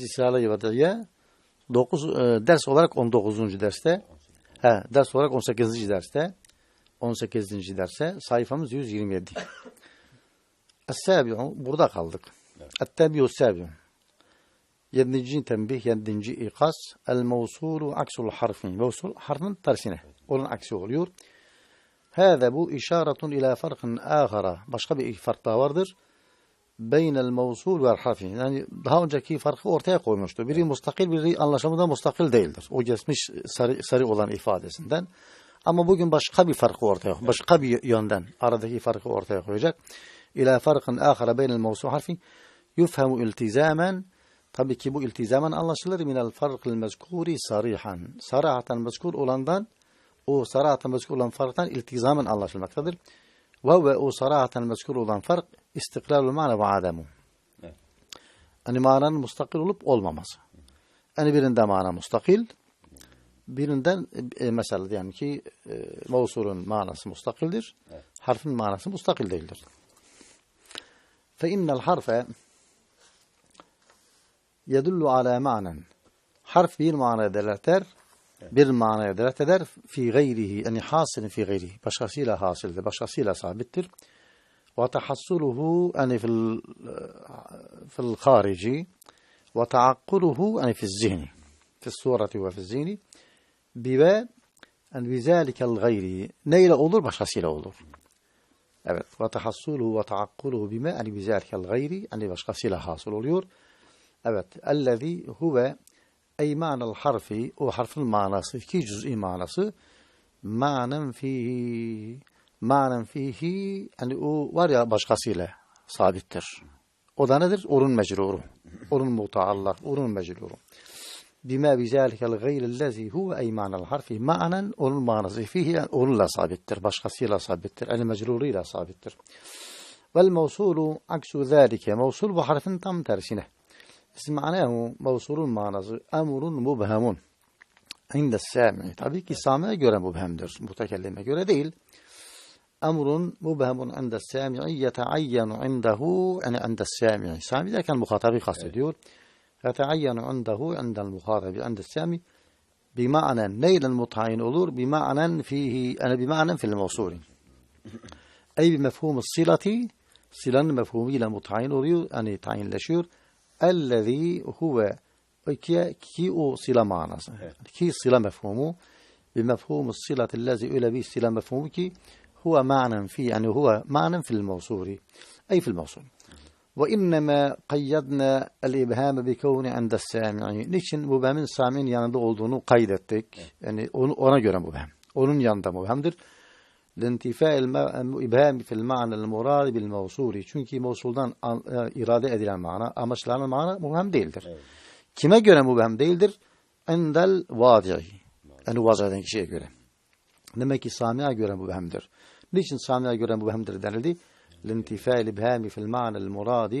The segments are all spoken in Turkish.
Risale-i Vadiye 9 e, ders olarak 19. derste he, ders olarak 18. derste 18. derse sayfamız 127. Es-Sabi'u burada kaldık. Et-Tabi'u Sabi'u Yedinci tembih, yedinci ikaz El-Mevsulu aksul harfin Mevsul harfin tersine. Onun aksi oluyor. Hâze bu işaretun ila farkın âhara. Başka bir fark daha vardır beynel mevsul ve harfi. Yani daha önceki farkı ortaya koymuştu. Biri mustakil, biri anlaşılmada mustakil değildir. O geçmiş sarı, sarı olan ifadesinden. Ama bugün başka bir farkı ortaya, başka bir yönden aradaki farkı ortaya koyacak. İla farkın ahara beynel mevsul harfi yufhemu iltizamen Tabii ki bu iltizamen anlaşılır minel farkıl mezkuri sarihan. Sarahaten mezkur olandan o sarahaten mezkur olan farktan iltizamen anlaşılmaktadır. Ve ve o sarahaten mezkur olan fark istiklalul mana ve ademu. Evet. Hani mananın mustakil olup olmaması. Yani birinde mana mustakil, birinden e, mesela diyelim ki e, mevsulun manası mustakildir, Evet. harfin manası mustakil değildir. Fe innel harfe yedullu ala manen. Harf bir manaya delalet eder, bir manaya delalet eder fi gayrihi, yani hasilin fi gayrihi. Başkasıyla hasildir, başkasıyla sabittir. وتحصله يعني في في الخارج وتعقله يعني في الذهن في الصورة وفي الذهن بما أن بذلك الغير neyle olur başkasıyla olur. Evet. وتحصله وتعقله بما يعني بذلك الغير yani başkasıyla hasıl oluyor. Evet. الذي هو Eymanul harfi, o harfin manası, iki cüz'i manası, manen fihi, manen fihi, yani o var ya başkasıyla sabittir. O da nedir? Orun mecruru. Orun mutaallah, orun mecruru. Bima bizalikel gayrillezi huve eymanel harfi manen, onun manası fihi, yani onunla sabittir, başkasıyla sabittir, el mecruruyla sabittir. Vel mevsulu aksu zâlike, mevsul bu harfin tam tersine. İsmanahu mevsulun manası emrun mubhemun. İnde sâmi. Tabii ki sami'ye göre mubhemdir. Mutekellime göre değil. أمر مبهم عند السامع يتعين عنده يعني عند السامع سامع إذا كان مخاطب خاص ديور يتعين عنده عند المخاطب عند السامع بمعنى نيل المتعين أولور بمعنى فيه أنا بمعنى في الموصول أي بمفهوم الصلة صلة مفهومي لمتعين أولور يعني تعين لشير الذي هو كي كي أو صلة معنى كي صلة مفهومه بمفهوم الصلة الذي إلى به صلة مفهومك هو معنى في يعني هو معنى في الموصول أي في الموصول وإنما قيدنا الإبهام بكون عند السامع niçin mübhemin sami'nin yanında olduğunu kaydettik. Yani onu, ona göre mübhem. Onun yanında mübhemdir. لانتفاء الإبهام في المعنى المراد بالموصول. Çünkü mevsuldan an- e, irade edilen mana, amaçlanan mana mübhem değildir. Evet. Kime göre mübhem değildir? Endel vadi'i. Yani vaz eden kişiye göre. Demek ki Sami'ye göre mübhemdir. Niçin Sami'ye göre mübhemdir denildi? لانتفاء الإبهام في المعنى المراد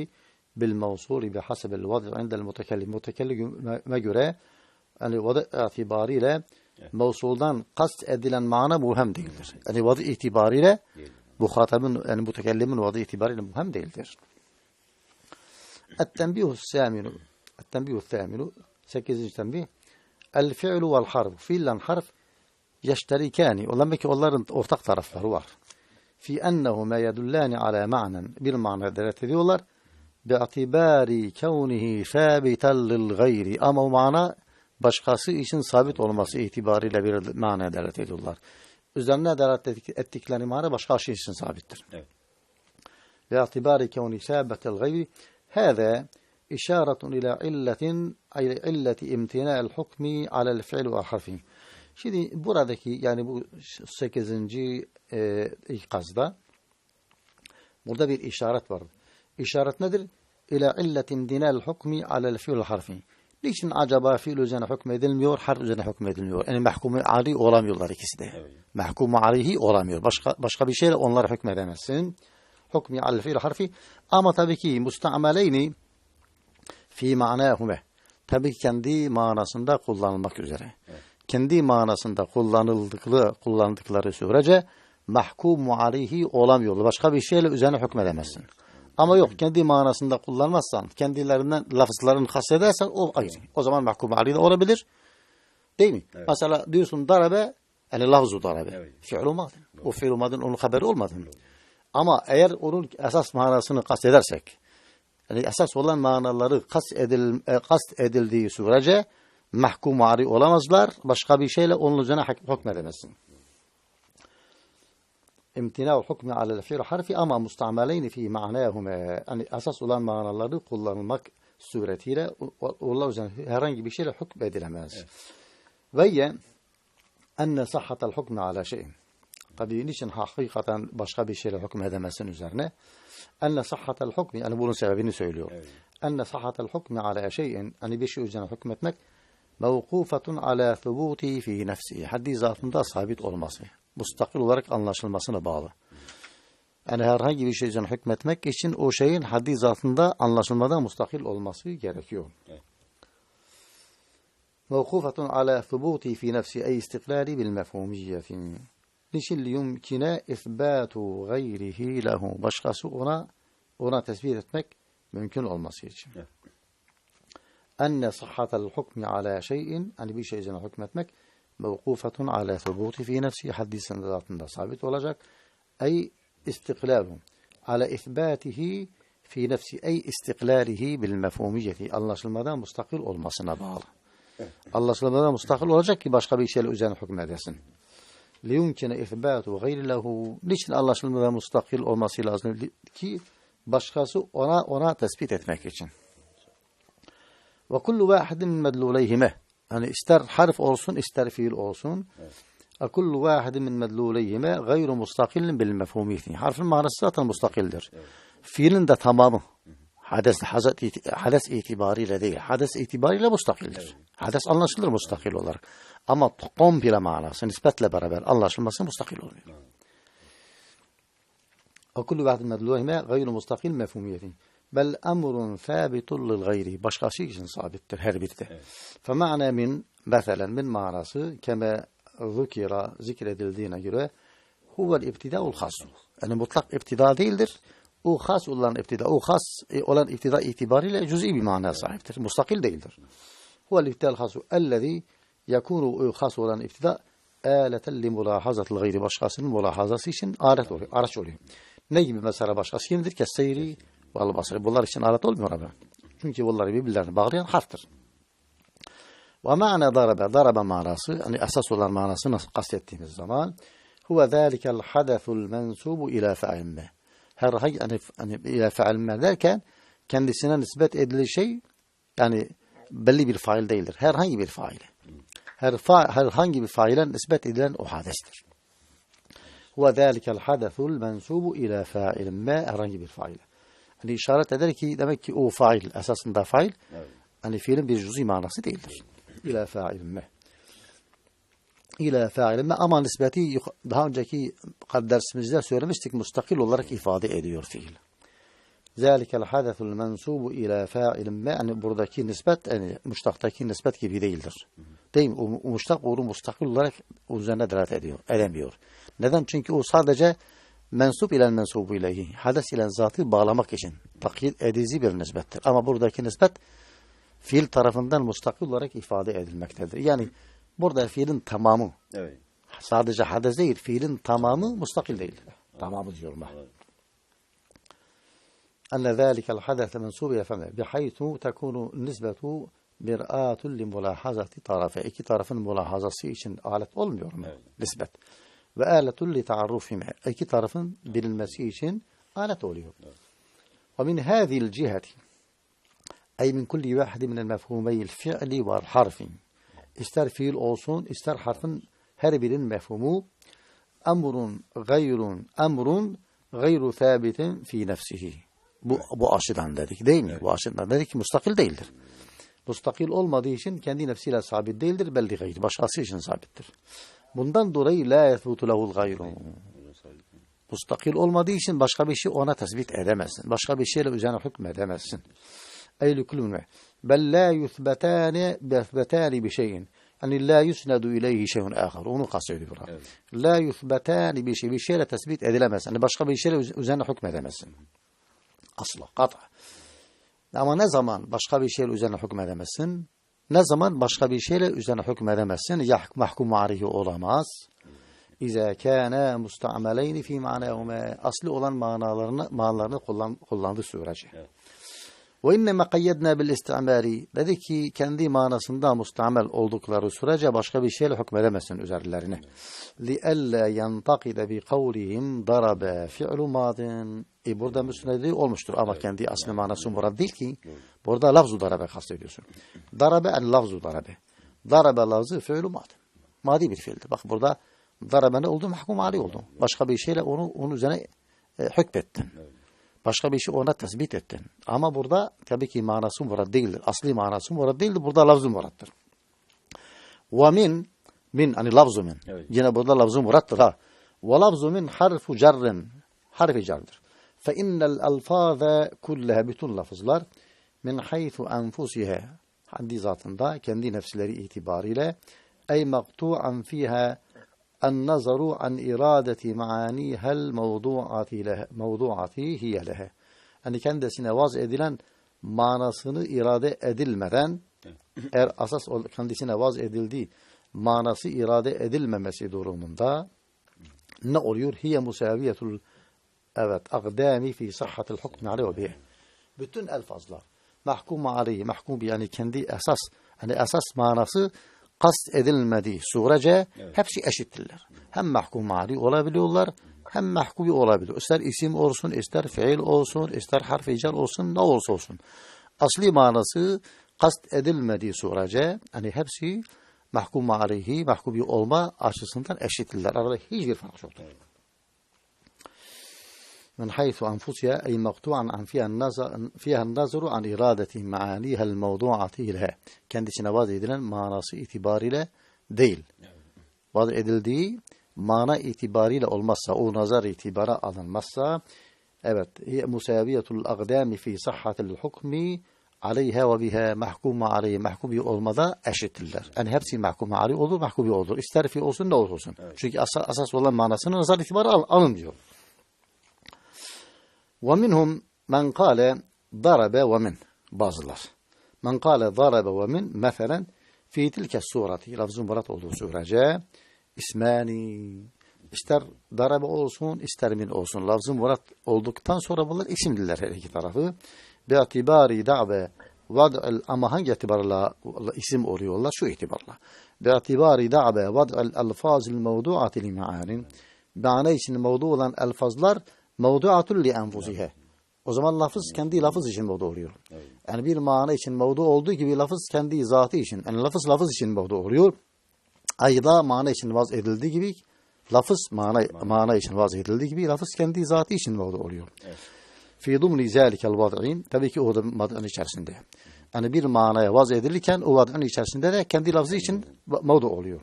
بالموصول بحسب الوضع عند المتكلم. Mutekellime göre yani vada itibariyle mevsuldan kast edilen mana mübhem değildir. Yani vada itibariyle Değil. muhatabın yani mütekellimin vada itibariyle mübhem değildir. التنبيه الثامن التنبيه الثامن 8. tembih El fi'lu vel harf. Fiille harf yeşterikani. Olan belki onların ortak tarafları var. Fi ennehuma yedullani ala ma'nen. Bir mana delalet ediyorlar. Bi'atibari kevnihi sabiten lil gayri. Ama o mana başkası için sabit olması itibariyle bir mana delalet ediyorlar. Üzerine delalet ettikleri mana başkası şey için sabittir. Evet. Ve atibari kevni isabetel gayri hâzâ işaretun ila illetin illeti imtina'el hukmi alel fi'l ve harfi. Şimdi buradaki yani bu 8. E, ikazda burada bir işaret var. İşaret nedir? İla illetin dinel hukmi alel fi'l harfi. Niçin acaba fiil üzerine hükmedilmiyor, harf üzerine hükmedilmiyor? Yani mahkumu ali olamıyorlar ikisi de. Evet. Mahkumu alihi olamıyor. Başka başka bir şeyle onlara hükmedemezsin. Hukmi alel fi'l harfi. Ama tabii ki mustameleyni fi manahume. Tabii ki kendi manasında kullanılmak üzere. Kendi manasında kullanıldıkları, kullandıkları sürece mahkumu aleyhi olamıyorlar. Başka bir şeyle üzerine hükmedemezsin. Ama yok kendi manasında kullanmazsan, kendilerinden lafızlarını kastedersen o ayrı. O zaman mahkum ali de olabilir. Değil mi? Mesela diyorsun darabe, yani lafzu darabe. Evet. Fi'l madin. O fi'l madin onun haberi olmadı. Ama eğer onun esas manasını kastedersek, yani esas olan manaları kast, edil, e, kast edildiği sürece mahkum ari olamazlar. Başka bir şeyle onun üzerine hükmedemezsin. İmtina'u hukmi alel fi'l harfi ama mustameleyni fi ma'nahuma. Yani esas olan manaları kullanılmak suretiyle onlar üzerine herhangi bir şeyle hükmedilemez. Ve enne sahhatel hukmi ala şeyin. Tabii niçin hakikaten başka bir şeyle hükmedemezsin üzerine? Enne sahhatel hukmi, yani bunun sebebini söylüyor. Enne sahhatel hukmi ala şeyin, hani bir şey üzerine hükmetmek, mevkufetun ala thubuti fi nefsihi. Haddi zatında sabit olması Mustakil olarak anlaşılmasına bağlı. Yani herhangi bir şey üzerine hükmetmek için o şeyin haddi zatında anlaşılmadan mustakil olması gerekiyor. موقوفة على ثبوتي في نفسي أي استقلالي بالمفهومية niçin liyumkine isbatu gayrihi lehu başkası ona ona tespit etmek mümkün olması için. Evet. Enne sahhatel hukmi ala şeyin hani bir şey üzerine hükmetmek mevkufetun ala thubuti fi nefsi haddi zatında sabit olacak. Ey istiklalu ala isbatihi fi nefsi ey istiklalihi bil mefhumiyeti anlaşılmadan mustakil olmasına bağlı. Anlaşılmadan mustakil olacak ki başka bir şeyle üzerine hükmedesin. ليمكن إثبات غير له niçin anlaşılmadan mustakil olması lazım ki başkası ona ona tespit etmek için. Ve kullu vahidin min medluleyhime يعني استر حرف أوسون استر فيل أوسون evet. إيه. كل واحد من مدلوليهما غير مستقل بالمفهوم الثاني حرف المعرسة مستقل در. evet. فيلن ده حدث حدث اعتباري لديه. حدث اعتباري لا مستقل در. إيه. حدث الله شلر مستقل ولا أما تقوم بلا معرسة نسبة لبرابر الله شلر مستقل ولا إيه. وكل واحد من مدلوليهما غير مستقل مفهوم الثاني bel emrun sabitun lil gayri. Başkası için sabittir her biri de. Evet. Fe ma'na min mesela min manası keme zikira zikredildiğine göre huvel ibtidaul hasu. Yani mutlak ibtida değildir. O has olan ibtida, o has e, olan ibtida itibariyle cüz'i bir manaya sahiptir. Mustakil değildir. Huvel ibtidaul hasu ellezî yekûnu o has olan ibtida aleten li mulahazatil gayri başkasının mulahazası için alet oluyor, araç oluyor. Ne gibi mesela başkası kimdir? Keseyri basri. Bunlar için alet olmuyor abi. Çünkü bunları birbirlerine bağlayan harftir. Ve ma'na darabe, darabe manası, yani esas olan manasını kastettiğimiz zaman huve zâlikel hadethul mensubu ila fe'ilme. Herhangi, yani, yani ila fe'ilme derken kendisine nispet edilir şey yani belli bir fail değildir. Herhangi bir faile. Her fa herhangi bir faile nispet edilen o hadestir. Ve zâlikel hadethul mensubu ila fa'ilin ma herhangi bir faile. Yani işaret eder ki demek ki o fail esasında fail Evet. hani fiilin bir cüz'i manası değildir. Ma. İla fa'ilin ma ama nispeti daha önceki dersimizde söylemiştik mustakil olarak ifade ediyor fiil. Zâlikel hadesul mensubu ila fa'ilin ma yani buradaki nispet yani muştaktaki nispet gibi değildir. Değil mi? O, o muştak onu mustakil olarak üzerine delalet ediyor, edemiyor. Neden? Çünkü o sadece mensup ile mensubu ileyhi, hades ile zatı bağlamak için takyit edici bir nispettir. Ama buradaki nispet fiil tarafından mustakil olarak ifade edilmektedir. Yani burada fiilin tamamı, Evet. sadece hades değil, fiilin tamamı mustakil değil. Tamamı diyorum ben. أن ذلك الحدث منسوب إلى فعل بحيث تكون النسبة مرآة لملاحظة طرفي iki tarafın mülahazası için alet olmuyor mu? Evet. Nispet. Ve aletun li taarrufihim. İki tarafın bilinmesi için alet oluyor. Ve min hâzil ciheti ay min kulli vahidi minel mefhumeyil fi'li ve harfin. İster fiil olsun, ister harfin her birinin mefhumu emrun gayrun emrun gayru thabitin fi nefsihi. Bu, bu açıdan dedik değil mi? Bu açıdan dedik ki mustakil değildir. Mustakil olmadığı için kendi nefsiyle sabit değildir, belli gayri. Başkası için sabittir. Bundan dolayı la yethbutu lehul gayru. Mustakil olmadığı için başka bir şey ona tespit edemezsin. Başka bir şeyle üzerine hükmedemezsin. Eylü kulüne. Bel la yuthbetani bethbetani bir şeyin. Yani la yusnedu ileyhi şeyun ahar. Onu kastediyor. Evet. La yuthbetani bir şey. Bir şeyle tespit edilemez. Yani başka bir şeyle üz- üzerine hükmedemezsin. Asla, kata. Ama ne zaman başka bir şeyle üzerine hükmedemezsin? Ne zaman başka bir şeyle üzerine hükmedemezsin? Ya mahkum arihi olamaz. İza kana musta'meleyn fi manahuma asli olan manalarını manalarını kullan, kullandığı sürece. Ve innema kayyedna bil istimari dedi ki kendi manasında mustamel oldukları sürece başka bir şeyle hükmedemezsin üzerlerine. Li alla yantakide bi kavlihim darabe fi'lu madin. E burada müsnedi olmuştur ama kendi asli manası murad değil ki. Burada lafzu darabe kastediyorsun. Darabe el lafzu darabe. Darabe lafzı fi'lu madin. Madi bir fiildir. Bak burada darabe ne oldu? Mahkum ali oldu. Başka bir şeyle onu onun üzerine e, hükmettin. Başka bir şey ona tespit ettin. Ama burada tabii ki manası murad değildir. Asli manası murad değildir. Burada lafzı murattır. Ve min, min hani lafzı min. Evet. Yine burada lafzı murattır ha. Ve lafzı min harfu cerrin. Harfi cerdir. Fe innel alfaza kulleha bütün lafızlar min haythu enfusiha haddi zatında kendi nefsleri itibariyle ey maktu'an fiha النظر عن إرادة معانيها الموضوعة لها موضوعة هي لها. Yani kendisine vaz edilen manasını irade edilmeden eğer asas ol- kendisine vaz edildiği manası irade edilmemesi durumunda ne oluyor? Hiye musaviyetul evet akdami fi sahhatil hukmi aleyhi ve bih. Bütün elfazlar mahkum aleyhi mahkum yani kendi esas hani esas manası kast edilmediği sürece hepsi eşittirler. Hem mahkum aleyhi olabiliyorlar hem mahkubi olabilir. İster isim olsun, ister fiil olsun, ister harf icel olsun, ne olursa olsun. Asli manası kast edilmediği sürece hani hepsi mahkum aleyhi, mahkubi olma açısından eşittirler. Arada hiçbir fark yoktur. من حيث أنفسها أي مقطوعا عن فيها النظر, فيها النظر عن إرادة معانيها الموضوعة لها kendisine vaz edilen manası itibariyle değil. Vaz edildiği mana itibariyle olmazsa, o nazar itibara alınmazsa, evet, hiye musaviyetul agdami fi sahhatil hukmi aleyha ve biha mahkuma aleyhi mahkubi olmada eşittirler. Yani hepsi mahkuma aleyhi olur, mahkubi olur. İster fi olsun ne olursun. Çünkü asas, asas olan manasını nazar itibara al, alın diyor. ومنهم من قال ضرب ومن bazılar. من قال ضرب ومن مثلا في تلك السورة lafzın murat olduğu sürece ismani ister darabe olsun ister min olsun lafzın murat olduktan sonra bunlar isimliler her iki tarafı bi'atibari da've vad'el ama hangi itibarla isim oluyorlar şu itibarla bi'atibari da've vad'el alfazil mevdu'ati li ma'anin mana için mevdu olan elfazlar mevdu'atul li enfusihe o zaman lafız kendi lafız için mevdu oluyor. Yani bir mana için mevdu olduğu gibi lafız kendi zatı için. Yani lafız lafız için mevdu oluyor. Ayda mana için vaz edildiği gibi lafız mana, mana için vaz edildiği gibi lafız kendi zatı için mevdu oluyor. Fi dumni zâlikel vad'in tabii ki o da vad'ın içerisinde. Yani bir manaya vaz edilirken o vad'ın içerisinde de kendi lafzı için mevdu oluyor.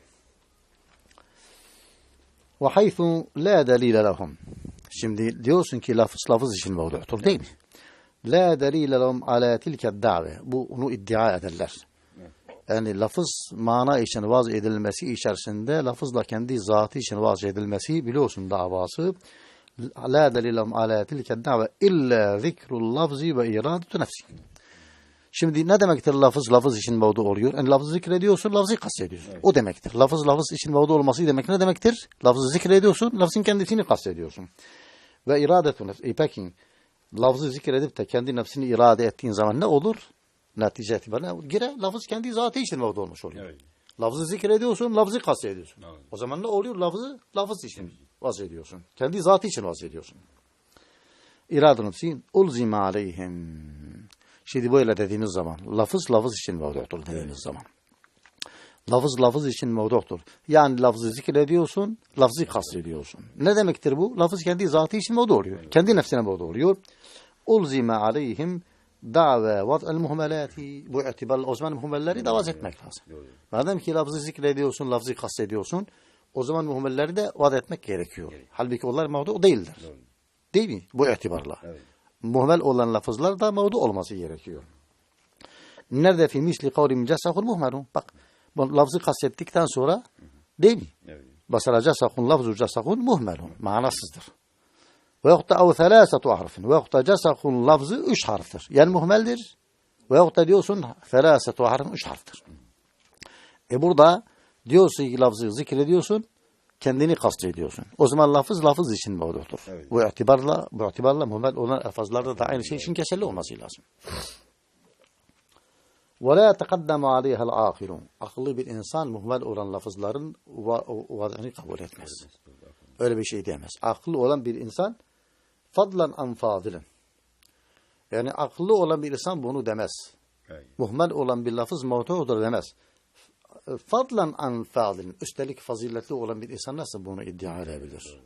Ve haythu la delile lehum. Şimdi diyorsun ki lafız lafız için mevdu'tur değil mi? La delile lehum ala tilke da've. Bu onu iddia ederler. Yani lafız mana için vaz edilmesi içerisinde lafızla kendi zatı için vaz edilmesi biliyorsun davası. La delile lehum ala tilke da've illa zikrul lafzi ve iradetu nefsi. Şimdi ne demektir lafız lafız için mevdu oluyor? Yani lafızı zikrediyorsun, lafzı kastediyorsun. O demektir. Lafız lafız için mevdu olması demek ne demektir? Lafzı zikrediyorsun, lafzın kendisini kastediyorsun. Ve iradetun nefs. E peki, lafzı zikredip de kendi nefsini irade ettiğin zaman ne olur? Netice itibariyle gire lafız kendi zatı için mevdu olmuş oluyor. Evet. Lafzı zikrediyorsun, lafzı kastediyorsun. Evet. O zaman ne oluyor? Lafzı lafız için vaz ediyorsun. Kendi zatı için vaz ediyorsun. İrade nefsi ulzime aleyhim. Şimdi böyle dediğiniz zaman lafız lafız için mevdudur dediğiniz zaman. Lafız lafız için mevdudur. Yani lafzı zikrediyorsun, lafzı kastediyorsun. Ne demektir bu? Lafız kendi zatı için mevdu oluyor. Kendi nefsine mevdu oluyor. Ulzime aleyhim da've vad'el muhmelati. Bu itibarla o zaman muhmelleri de vaz etmek lazım. Madem ki lafzı zikrediyorsun, lafzı kastediyorsun, o zaman muhmelleri de vaz etmek gerekiyor. Halbuki onlar mevdu değildir. Değil mi? Bu itibarla. Evet. Muhmel olan lafızlar da mevdu olması gerekiyor. Nerede fi misli kavli mücessahul muhmelun. Bak bu lafzı kastettikten sonra değil mi? Evet. Basara cessahun lafzu cessahun muhmelun. Manasızdır. Ve yokta ev thelâsetu harfin. Ve yokta cesakun lafzı üç harftir. Yani muhmeldir. Ve yokta diyorsun thelâsetu harfin üç harftir. E burada diyorsun ki lafzı zikrediyorsun. Kendini kastediyorsun. O zaman lafız lafız için mevdudur. Evet. Bu itibarla, bu itibarla muhmel olan elfazlarda da aynı şey için geçerli olması lazım. وَلَا تَقَدَّمَ عَلَيْهَا الْعَاقِلُونَ Akıllı bir insan muhmel olan lafızların va- vadını kabul etmez. Öyle bir şey diyemez. Akıllı olan bir insan fadlan an fadilin. Yani akıllı olan bir insan bunu demez. Hayır. Muhmel olan bir lafız mevdudur demez. Fadlan an fadilin. Üstelik faziletli olan bir insan nasıl bunu iddia edebilir?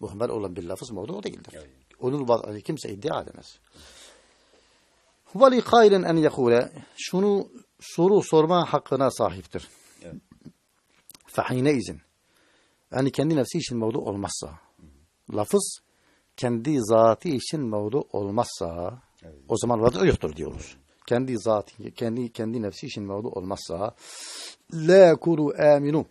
Muhmel olan bir lafız mevdu değildir. Evet. Onun vadını kimse iddia edemez. Vali hayrin en yekule şunu soru sorma hakkına sahiptir. Evet. Fahine izin. Yani kendi nefsi için mevdu olmazsa. Lafız kendi zatı için mevdu olmazsa o zaman vadı yoktur diyoruz. Kendi zatı, kendi kendi nefsi için mevdu olmazsa la kuru aminu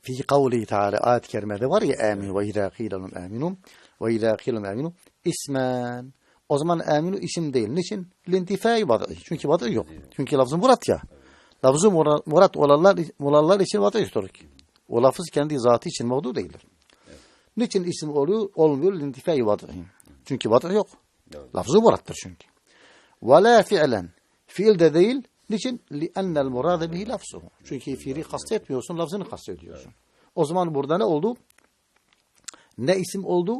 fi kavli teala ayet-i kerimede var ya amin ve izâ kîlelum aminum ve izâ kîlelum aminum ismen O zaman aminu isim değil. Niçin? Lintifai vadı. Çünkü vadı yok. Çünkü lafzı murat ya. Lafzı mura- murat olanlar, olanlar için vadı yoktur. O lafız kendi zatı için mevdu değildir. Niçin isim oluyor? Olmuyor. Lintifai vadı. Çünkü vadı yok. Evet. Lafzı murattır çünkü. Ve la fiilen. Fiil de değil. Niçin? لِأَنَّ الْمُرَادَ بِهِ لَفْزُهُ Çünkü fiili kastetmiyorsun, lafzını kastediyorsun. O zaman burada ne oldu? Ne isim oldu?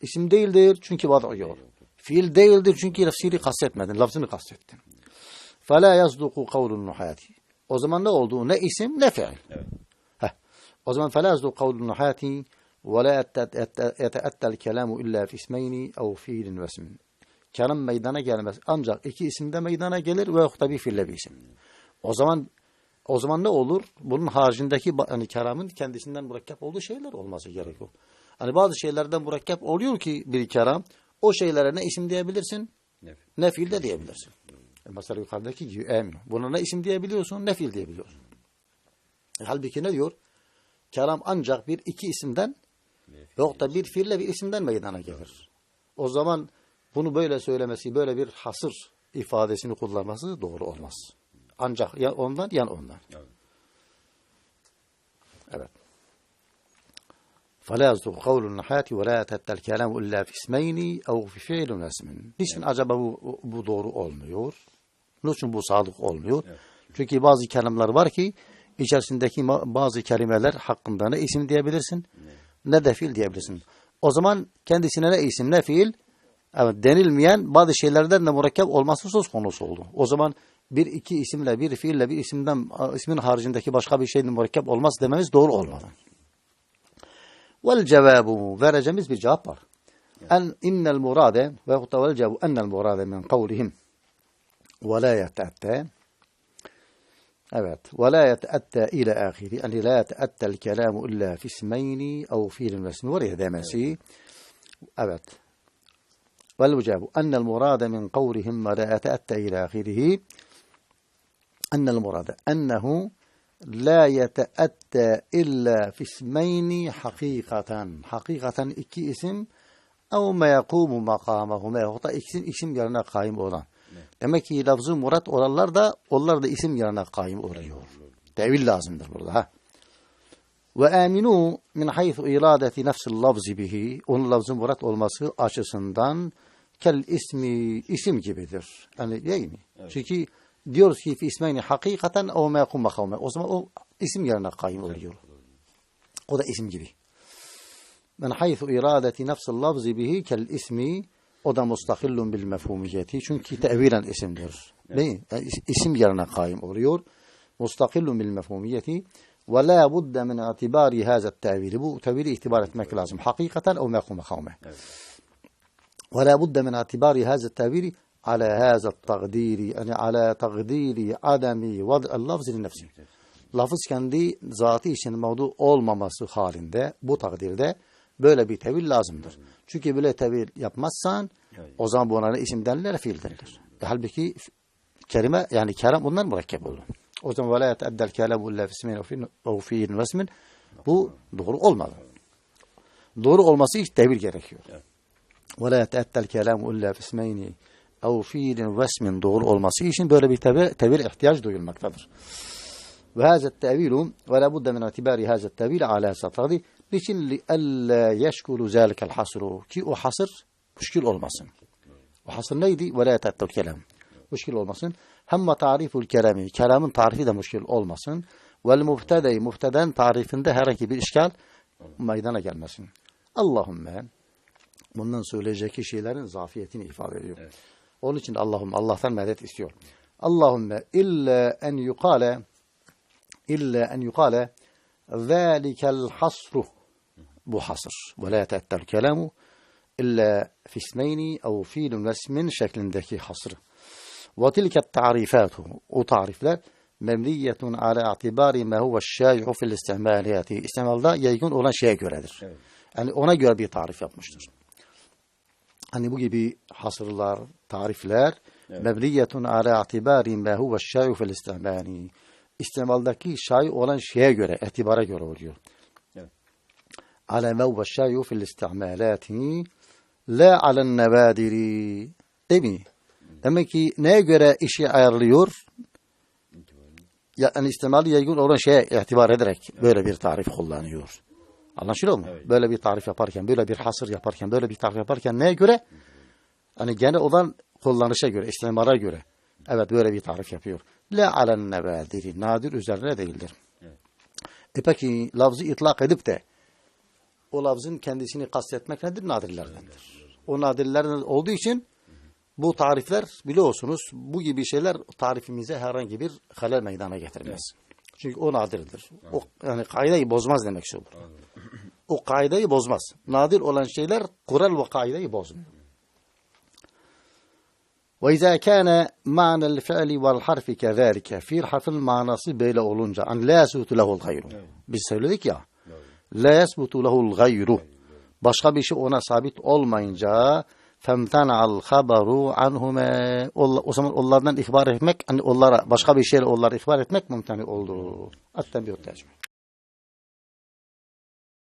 İsim değildir çünkü vadı yok. Fiil değildir çünkü fiili kastetmedin, lafzını kastettin. فَلَا يَصْدُقُ قَوْلُ النُّحَاتِ O zaman ne oldu? Ne isim ne fiil. Evet. Heh. O zaman فَلَا يَصْدُقُ قَوْلُ النُّحَاتِ وَلَا يَتَأَتَّى الْكَلَامُ إِلَّا فِي اسْمَيْنِ اَوْ فِيلٍ وَاسْمٍ Kelam meydana gelmez. Ancak iki isimde meydana gelir ve yokta bir fiille bir isim. O zaman o zaman ne olur? Bunun haricindeki ba- hani kelamın kendisinden mürekkep olduğu şeyler olması gerekiyor. Hani bazı şeylerden mürekkep oluyor ki bir kelam. o şeylere ne isim diyebilirsin Nef. ne fiil de diyebilirsin. E mesela yukarıdaki gibi emin. Buna ne isim diyebiliyorsun ne fiil diyebiliyorsun. E, halbuki ne diyor? Kelam ancak bir iki isimden yok da bir fiille bir isimden meydana gelir. O zaman bunu böyle söylemesi, böyle bir hasır ifadesini kullanması doğru olmaz. Ancak ya ondan ya ondan. Evet. Evet. فلا يصدق قول النحاة ولا يتأتى الكلام إلا في اسمين أو في فعل واسم. Niçin acaba bu, bu doğru olmuyor? Niçin bu sadık olmuyor? Evet. Çünkü bazı kelimler var ki içerisindeki ma- bazı kelimeler hakkında ne isim diyebilirsin ne de fiil diyebilirsin. O zaman kendisine ne isim ne fiil evet, denilmeyen bazı şeylerden de mürekkep olması söz konusu oldu. O zaman bir iki isimle bir fiille bir isimden ismin haricindeki başka bir şeyin mürekkep olmaz dememiz doğru olmadı. Vel cevabu vereceğimiz bir cevap var. En innel murade ve hutta vel cevabu ennel murade min kavlihim ve la yete'atte Evet. Ve la yete'atte ile ahiri. Yani la yete'attel kelamu illa fi ismeyni ev fiilin ve ismi. Oraya demesi. Evet. Vel cevabu ennel murade min yeteatte illa fi ismeyni hakikaten. Hakikaten iki isim ev me yakumu makamahuma yahut da isim, isim yerine kaim olan. Demek ki lafzı murat olanlar da onlar da isim yerine kaim oluyor. Tevil lazımdır burada. Ha. Ve aminu min haythu iradeti nefsil lafzi bihi. Onun lafzı murat olması açısından kel ismi isim gibidir. Yani değil mi? Çünkü diyoruz ki fi ismeyni hakikaten o me yakum makavme. O zaman o اسم يرنا قائم نعم. أوليول قد اسم جبي. من حيث إرادة نفس اللفظ به كالاسم أدى مستقل بالمفهوم جاتي شنك تأويلا اسم در نعم. اسم يرنا قائم أوليول مستقل بالمفهوم جاتي ولا بد من اعتبار هذا التأويل. بو تأويل اعتبار اتماك لازم حقيقة أو ما خوم خوم نعم. ولا بد من اعتبار هذا التأويل على هذا التقدير يعني على تقدير عدم وضع اللفظ لنفسه. lafız kendi zatı için mevdu olmaması halinde bu takdirde böyle bir tevil lazımdır. Çünkü böyle tevil yapmazsan Evet. o zaman buna ne isim denilir fiil denilir. E, halbuki f- kelime yani kelam bundan mürekkep olur. O zaman وَلَا يَتَأَدَّى الْكَلَامُ اِلَّا فِي اسْمٍ اَوْ فِيلٍ وَاسْمٍ Bu doğru olmalı. Doğru olması için tevil gerekiyor. Ve la yeteettel kelamu illa fismeyni ev fiilin ve ismin doğru olması için böyle bir tevil, tevil ihtiyaç duyulmaktadır. Tevilu ve la budde min itibari hazet tevil ala satradi niçin alla yeşkulu zalikel hasru ki o hasır müşkil olmasın. O hasır neydi? Ve la yeteettel kelam. Müşkil olmasın. Hem tariful kelami. Kelamın tarifi de müşkil olmasın. Vel muftedey. Mufteden tarifinde herhangi bir işgal meydana gelmesin. Allahümme bundan söyleyecek şeylerin zafiyetini ifade ediyor. Onun için Allahümme Allah'tan medet istiyor. Allahümme illa en yukale illa en yukale zâlikel hasru bu hasır. Ve la yeteettel kelamu illa fismeyni ev fiilun ve ismin şeklindeki hasır. Ve tilket tarifatu o tarifler memliyetun ala itibari ma huve şâi'u fil istimaliyati. İstimalda yaygın olan şeye göredir. Yani ona göre bir tarif yapmıştır. Hani bu gibi hasırlar, tarifler mebniyetun ala itibari ma huve şâi'u fil istimali. İstimaldaki şai olan şeye göre, itibara göre oluyor. Ma huve şâi'u fil istimalati la alen nevadiri. Değil mi? Demek ki neye göre işi ayarlıyor? Yani istimali yaygın olan şeye itibar ederek böyle bir tarif kullanıyor. Anlaşılıyor mu? Evet. Böyle bir tarif yaparken, böyle bir hasır yaparken, böyle bir tarif yaparken neye göre? Hani genel olan kullanışa göre, istimara göre. Evet böyle bir tarif yapıyor. La alen nevadiri. Nadir üzerine değildir. Evet. E peki lafzı itlak edip de o lafzın kendisini kastetmek nedir? Nadirlerdendir. O nadirlerden olduğu için bu tarifler biliyorsunuz bu gibi şeyler tarifimize herhangi bir halel meydana getirmez. Çünkü o nadirdir. O yani kaideyi bozmaz demek şu. O kaideyi bozmaz. Nadir olan şeyler kural ve kaideyi bozmuyor. وإذا كان معنى الفعل والحرف كذلك fiil harfin manası böyle olunca an la yasbutu lehul gayru. Biz söyledik ya. La yasbutu lehul gayru. Başka bir şey ona sabit olmayınca femtana'al haberu anhume o zaman onlardan ihbar etmek hani onlara başka bir şeyle onları ihbar etmek mümteni oldu. Hatta bir tercüme.